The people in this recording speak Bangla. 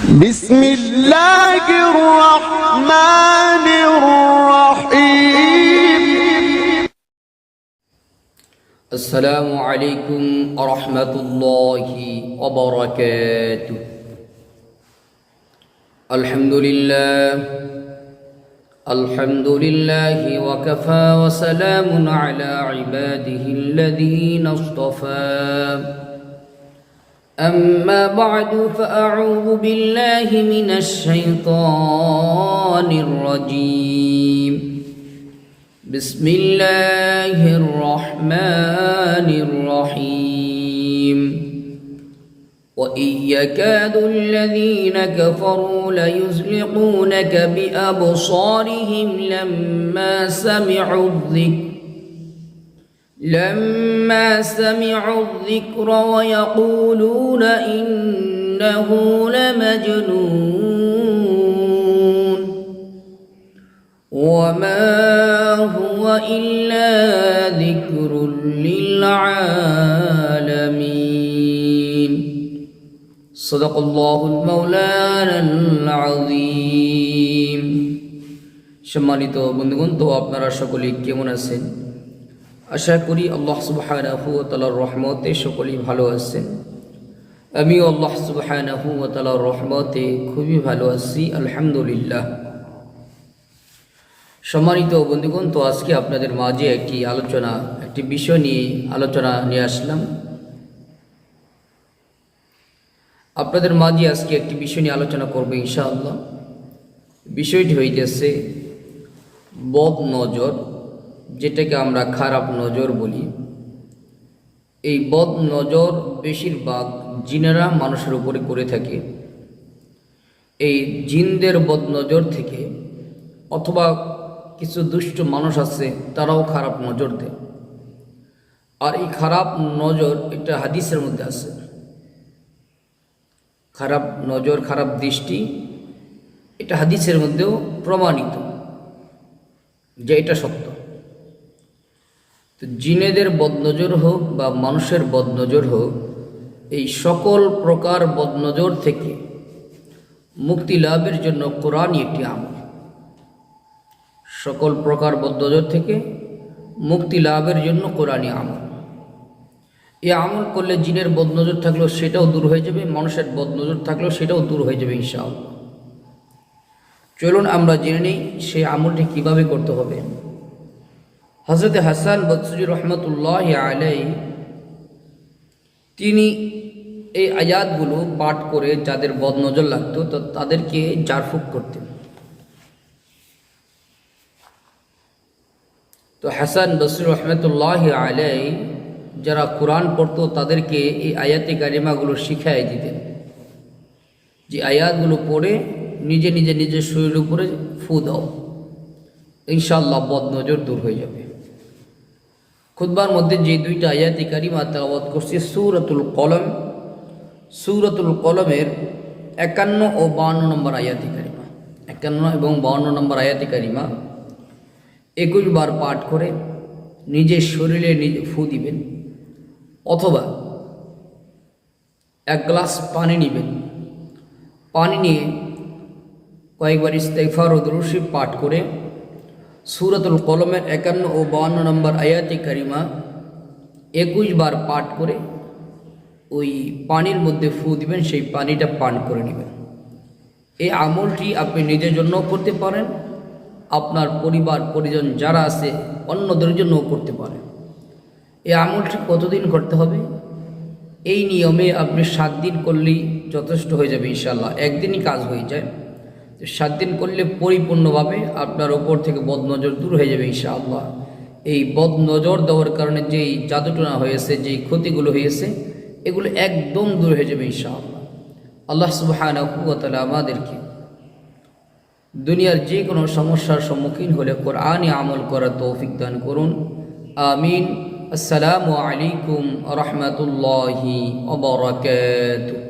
بسم الله الرحمن الرحيم. السلام عليكم ورحمة الله وبركاته. الحمد لله الحمد لله وكفى وسلام على عباده الذين اصطفى. أما بعد فأعوذ بالله من الشيطان الرجيم. بسم الله الرحمن الرحيم. وإن يكاد الذين كفروا ليزلقونك بأبصارهم لما سمعوا الذكر. لما سمعوا الذكر ويقولون إنه لمجنون وما هو إلا ذكر للعالمين صدق الله المولانا العظيم সম্মানিত বন্ধুগণ তো আপনারা সকলে কেমন আছেন আশা করি আল্লাহ তাআলার রহমতে সকলেই ভালো আছেন। আমিও আল্লাহ তাআলার রহমতে খুবই ভালো আছি, আলহামদুলিল্লাহ। সম্মানিত বন্ধুগণ, তো আজকে আপনাদের মাঝে একটি আলোচনা, একটি বিষয় নিয়ে আলোচনা নিয়ে আসলাম। আপনাদের মাঝে আজকে একটি বিষয় নিয়ে আলোচনা করব ইনশাআল্লাহ। বিষয়টি হইতেছে বদ নজর যেটাকে আমরা খারাপ নজর বলি। এই বদ নজর বেশিরভাগ জিনেরা মানুষের উপরে করে থাকে। এই জিনদের বদ নজর থেকে অথবা কিছু দুষ্ট মানুষ আছে, তারাও খারাপ নজর দেয়। আর এই খারাপ নজর এটা হাদিসের মধ্যে আছে। খারাপ নজর, খারাপ দৃষ্টি এটা হাদিসের মধ্যেও প্রমাণিত যে এটা সত্য। তো জিনেদের বদনজর হোক বা মানুষের বদনজর হোক, এই সকল প্রকার বদনজর থেকে মুক্তি লাভের জন্য কোরআনই একটি আমল। সকল প্রকার বদনজর থেকে মুক্তি লাভের জন্য কোরআনই আমল। এই আমল করলে জিনের বদনজর থাকলেও সেটাও দূর হয়ে যাবে, মানুষের বদনজর থাকলেও সেটাও দূর হয়ে যাবে ইনশাআল্লাহ। চলুন আমরা জেনে নিই সেই আমলটি কীভাবে করতে হবে। হজরত হাসান বদসুজি রহমতুল্লাহ আলাই তিনি এই আয়াতগুলো পাঠ করে যাদের বদনজর লাগতো, তো তাদেরকে জারফুক করতেন। তো হাসান বসির রহমতুল্লাহ আলাই যারা কোরআন পড়ত, তাদেরকে এই আয়াতি কারিমাগুলো শিখাই দিতেন। যে আয়াতগুলো পড়ে নিজে নিজে নিজের শরীরের উপরে ফু দাও ইনশাল্লাহ বদনজর দূর হয়ে যাবে। খুদবার মধ্যে যে দুইটা আয়াতি কারিমা তালাবাদ করছে, সুরতুল কলম, সুরতুল কলমের একান্ন ও বাউন্ন নম্বর আয়াতি কারিমা। একান্ন এবং বাউন্ন নম্বর আয়াতি কারিমা একুশ বার পাঠ করে নিজের শরীরে নিজে ফু দিবেন, অথবা এক গ্লাস পানি নেবেন। পানি নিয়ে কয়েকবার ইস্তেফার ও দরুশি পাঠ করে সুরতুল কলমের একান্ন ও বাউন্ন নম্বর আয়াতি কারিমা একুশ বার পাঠ করে ওই পানির মধ্যে ফু দিবেন, সেই পানিটা পান করে নেবেন। এই আমলটি আপনি নিজের জন্য করতে পারেন, আপনার পরিবার, পরিজন যারা আছে অন্যদের জন্যও করতে পারেন। এই আমলটি কতদিন করতে হবে? এই নিয়মে আপনি সাত দিন করলেই যথেষ্ট হয়ে যাবে ইনশাল্লাহ একদিনই কাজ হয়ে যায়। সাত দিন করলে পরিপূর্ণভাবে আপনার ওপর থেকে বদনজর দূর হয়ে যাবে ইনশাআল্লাহ। এই বদনজর দেওয়ার কারণে যেই জাদুটনা হয়েছে, যেই ক্ষতিগুলো হয়েছে, এগুলো একদম দূর হয়ে যাবে ইনশাআল্লাহ। আল্লাহ সুবাহানকুয়াতালা আমাদেরকে দুনিয়ার যে কোনো সমস্যার সম্মুখীন হলে কোরআনে আমল করার তৌফিক দান করুন। আমিন। আসসালামু আলাইকুম রহমতুল্লাহি ওবরাকাতুহু